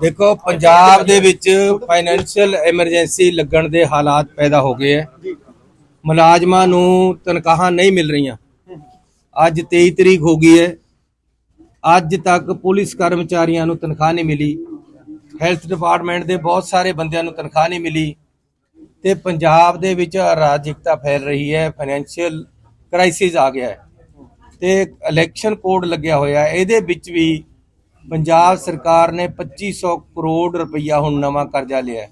ਦੇਖੋ, ਪੰਜਾਬ ਦੇ ਵਿੱਚ ਫਾਈਨੈਂਸ਼ੀਅਲ ਐਮਰਜੈਂਸੀ ਲੱਗਣ ਦੇ ਹਾਲਾਤ ਪੈਦਾ ਹੋ ਗਏ ਹੈ। ਮੁਲਾਜ਼ਮਾਂ ਨੂੰ ਤਨਖਾਹਾਂ ਨਹੀਂ ਮਿਲ ਰਹੀਆਂ। ਅੱਜ 23 ਤਰੀਕ ਹੋ ਗਈ ਹੈ। ਅੱਜ ਤੱਕ ਪੁਲਿਸ ਕਰਮਚਾਰੀਆਂ ਨੂੰ ਤਨਖਾਹ ਨਹੀਂ ਮਿਲੀ। ਹੈਲਥ ਡਿਪਾਰਟਮੈਂਟ ਦੇ ਬਹੁਤ ਸਾਰੇ ਬੰਦਿਆਂ ਨੂੰ ਤਨਖਾਹ ਨਹੀਂ ਮਿਲੀ। ਤੇ ਪੰਜਾਬ ਦੇ ਵਿੱਚ ਅਰਾਜਕਤਾ ਫੈਲ ਰਹੀ ਹੈ। ਫਾਈਨੈਂਸ਼ੀਅਲ ਕ੍ਰਾਈਸਿਸ ਆ ਗਿਆ ਹੈ। ਤੇ ਇਲੈਕਸ਼ਨ ਕੋਡ ਲੱਗਿਆ ਹੋਇਆ ਇਹਦੇ ਵਿੱਚ ਵੀ ਪੰਜਾਬ ਸਰਕਾਰ ਨੇ 2500 ਕਰੋੜ ਰੁਪਈਆ ਹੁਣ ਨਵਾਂ ਕਰਜ਼ਾ ਲਿਆ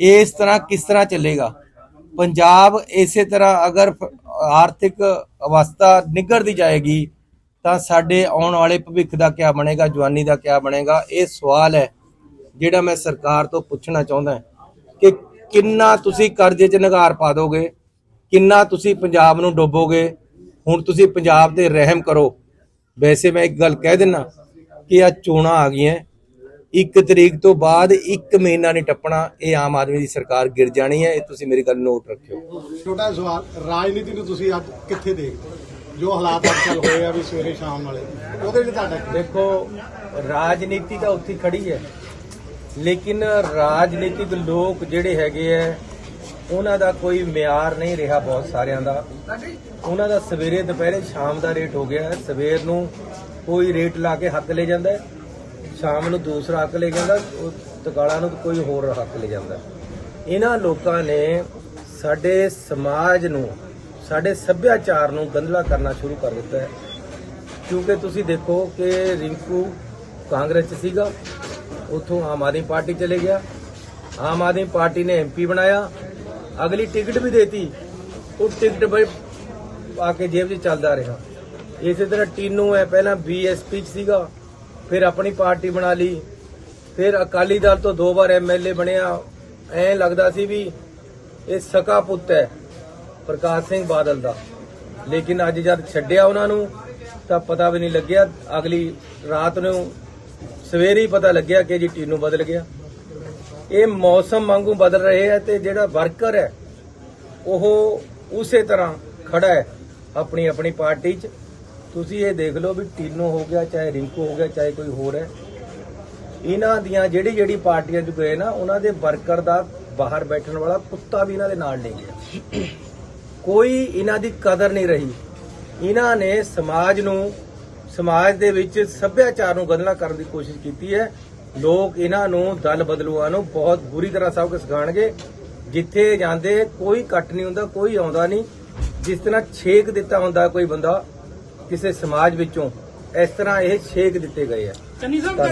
ਇਸ ਤਰ੍ਹਾਂ ਕਿਸ ਤਰ੍ਹਾਂ ਚੱਲੇਗਾ? ਪੰਜਾਬ ਇਸੇ ਤਰ੍ਹਾਂ ਅਗਰ ਆਰਥਿਕ ਅਵਸਥਾ ਨਿਗਰਦੀ ਜਾਏਗੀ, ਤਾਂ ਸਾਡੇ ਆਉਣ ਵਾਲੇ ਭਵਿੱਖ ਦਾ ਕੀ ਬਣੇਗਾ, ਜਵਾਨੀ ਦਾ ਕੀ ਬਣੇਗਾ? ਇਹ ਸਵਾਲ ਹੈ, ਜਿਹੜਾ ਮੈਂ ਸਰਕਾਰ ਤੋਂ ਪੁੱਛਣਾ ਚਾਹੁੰਦਾ ਕਿ ਕਿੰਨਾ ਤੁਸੀਂ ਕਰਜ਼ੇ 'ਚ ਨਿਗਾਰ ਪਾ ਦੋਗੇ? ਕਿੰਨਾ ਤੁਸੀਂ ਪੰਜਾਬ ਨੂੰ ਡੋਬੋਗੇ? ਹੁਣ ਤੁਸੀਂ ਪੰਜਾਬ ਤੇ ਰਹਿਮ ਕਰੋ। ਵੈਸੇ ਮੈਂ ਇੱਕ ਗੱਲ ਕਹਿ ਦਿੰਨਾ ਕਿ ਆ ਚੋਣਾਂ ਆ ਗਈਆਂ। ਇੱਕ ਤਰੀਕ ਤੋਂ ਬਾਅਦ ਇੱਕ ਮਹੀਨਾ ਨਹੀਂ ਟੱਪਣਾ ਇਹ ਆਮ ਆਦਮੀ ਦੀ ਸਰਕਾਰ ਗਿਰ ਜਾਣੀ ਹੈ। ਇਹ ਤੁਸੀਂ ਮੇਰੀ ਗੱਲ ਨੋਟ ਰੱਖਿਓ। ਛੋਟਾ ਸਵਾਲ ਰਾਜਨੀਤੀ ਨੂੰ ਤੁਸੀਂ ਅੱਜ ਕਿੱਥੇ ਦੇਖਦੇ? ਜੋ ਹਾਲਾਤ ਅੱਜ ਕੱਲ ਹੋਏ ਆ ਵੀ ਸਵੇਰੇ ਸ਼ਾਮ ਵਾਲੇ ਉਹਦੇ ਲਈ ਤੁਹਾਡਾ? ਦੇਖੋ ਰਾਜਨੀਤੀ ਤਾਂ ਉੱਥੇ ਖੜੀ ਹੈ। ਲੇਕਿਨ ਰਾਜਨੀਤਿਕ ਲੋਕ ਜਿਹੜੇ ਹੈਗੇ ਐ ਉਹਨਾਂ ਦਾ ਕੋਈ ਮਿਆਰ ਨਹੀਂ ਰਿਹਾ ਬਹੁਤ ਸਾਰਿਆਂ ਦਾ। ਉਹਨਾਂ ਦਾ ਸਵੇਰੇ ਦੁਪਹਿਰੇ ਸ਼ਾਮ ਦਾ ਰੇਟ ਹੋ ਗਿਆ। ਹੈ ਸਵੇਰ ਨੂੰ ਕੋਈ ਰੇਟ ਲਾ ਕੇ ਹੱਕ ਲੈ ਜਾਂਦਾ ਸ਼ਾਮ ਨੂੰ ਦੂਸਰਾ ਹੱਕ ਲੈ ਜਾਂਦਾ, ਉਹ ਤਕਾਲਾ ਨੂੰ ਕੋਈ ਹੋਰ ਹੱਕ ਲੈ ਜਾਂਦਾ। ਇਹਨਾਂ ਲੋਕਾਂ ਨੇ ਸਾਡੇ ਸਮਾਜ ਨੂੰ, ਸਾਡੇ ਸੱਭਿਆਚਾਰ ਨੂੰ ਗੰਧਲਾ ਕਰਨਾ ਸ਼ੁਰੂ ਕਰ ਦਿੱਤਾ ਹੈ। ਕਿਉਂਕਿ ਤੁਸੀਂ ਦੇਖੋ ਕਿ ਰਿੰਕੂ ਕਾਂਗਰਸ 'ਚ ਸੀਗਾ, ਉਥੋਂ ਆਮ ਆਦਮੀ ਪਾਰਟੀ ਚਲੇ ਗਿਆ। ਆਮ ਆਦਮੀ ਪਾਰਟੀ ਨੇ ਐਮਪੀ ਬਣਾਇਆ, ਅਗਲੀ ਟਿਕਟ ਵੀ ਦੇਤੀ। ਉਹ ਟਿਕਟ ਬਈ ਆ ਕੇ ਜੇਬ 'ਚ ਚੱਲਦਾ ਰਿਹਾ। ਇਸੇ ਤਰ੍ਹਾਂ ਟੀਨੂ ਹੈ, ਪਹਿਲਾਂ ਬੀਐਸਪੀ 'ਚ ਸੀਗਾ, ਫਿਰ ਆਪਣੀ ਪਾਰਟੀ ਬਣਾ ਲਈ, ਫਿਰ ਅਕਾਲੀ ਦਲ ਤੋਂ ਦੋ ਵਾਰ ਐਮਐਲਏ ਬਣਿਆ। ਐਂ ਲੱਗਦਾ ਸੀ ਵੀ ਇਹ ਸਕਾ ਪੁੱਤ ਹੈ, ਪ੍ਰਕਾਸ਼ ਸਿੰਘ ਬਾਦਲ ਦਾ। ਲੇਕਿਨ ਅੱਜ ਜਦ ਛੱਡਿਆ ਉਹਨਾਂ ਨੂੰ, ਤਾਂ ਪਤਾ ਵੀ ਨਹੀਂ ਲੱਗਿਆ। ਅਗਲੀ ਰਾਤ ਨੂੰ ਸਵੇਰੇ ਹੀ ਪਤਾ ਲੱਗਿਆ ਕਿ ਜੀ ਟੀਨੂ ਬਦਲ ਗਿਆ। ਇਹ ਮੌਸਮ ਵਾਂਗੂ ਬਦਲ ਰਹੇ ਹੈ ਤੇ ਜਿਹੜਾ ਵਰਕਰ ਹੈ, ਉਹ ਉਸੇ ਤਰ੍ਹਾਂ ਖੜਾ ਹੈ ਆਪਣੀ ਆਪਣੀ ਪਾਰਟੀ 'ਚ। ਤੁਸੀਂ ਇਹ ਦੇਖ ਲਓ ਵੀ ਟੀਨੋ ਹੋ ਗਿਆ, ਚਾਹੇ ਰਿੰਕੂ ਹੋ ਗਿਆ, ਚਾਹੇ ਕੋਈ ਹੋਰ ਹੈ। ਇਹਨਾਂ ਦੀਆਂ ਜਿਹੜੀ ਜਿਹੜੀ ਪਾਰਟੀਆਂ 'ਚ ਗਏ ਨਾ, ਉਹਨਾਂ ਦੇ ਵਰਕਰ ਦਾ ਬਾਹਰ ਬੈਠਣ ਵਾਲਾ ਕੁੱਤਾ ਵੀ ਇਹਨਾਂ ਦੇ ਨਾਲ ਨਹੀਂ ਗਿਆ। ਕੋਈ ਇਹਨਾਂ ਦੀ ਕਦਰ ਨਹੀਂ ਰਹੀ। ਇਹਨਾਂ ਨੇ ਸਮਾਜ ਨੂੰ, ਸਮਾਜ ਦੇ ਵਿੱਚ ਸੱਭਿਆਚਾਰ ਨੂੰ ਗੰਧਲਾ ਕਰਨ ਦੀ ਕੋਸ਼ਿਸ਼ ਕੀਤੀ ਹੈ। ਲੋਕ ਇਹਨਾਂ ਨੂੰ ਦਲ ਬਦਲੂਆਂ ਨੂੰ ਬਹੁਤ ਬੁਰੀ ਤਰ੍ਹਾਂ ਸਭ ਕੁਝ ਸਿਖਾਣਗੇ ਜਿੱਥੇ ਜਾਂਦੇ ਕੋਈ ਕੱਟ ਨਹੀਂ ਹੁੰਦਾ, ਕੋਈ ਆਉਂਦਾ ਨਹੀਂ। ਜਿਸ ਤਰ੍ਹਾਂ ਛੇਕ ਦਿੱਤਾ ਹੁੰਦਾ ਕੋਈ ਬੰਦਾ ਕਿਸੇ ਸਮਾਜ ਵਿੱਚੋਂ ਇਸ ਤਰ੍ਹਾਂ ਇਹ ਛੇਕ ਦਿੱਤੇ ਗਏ ਆ।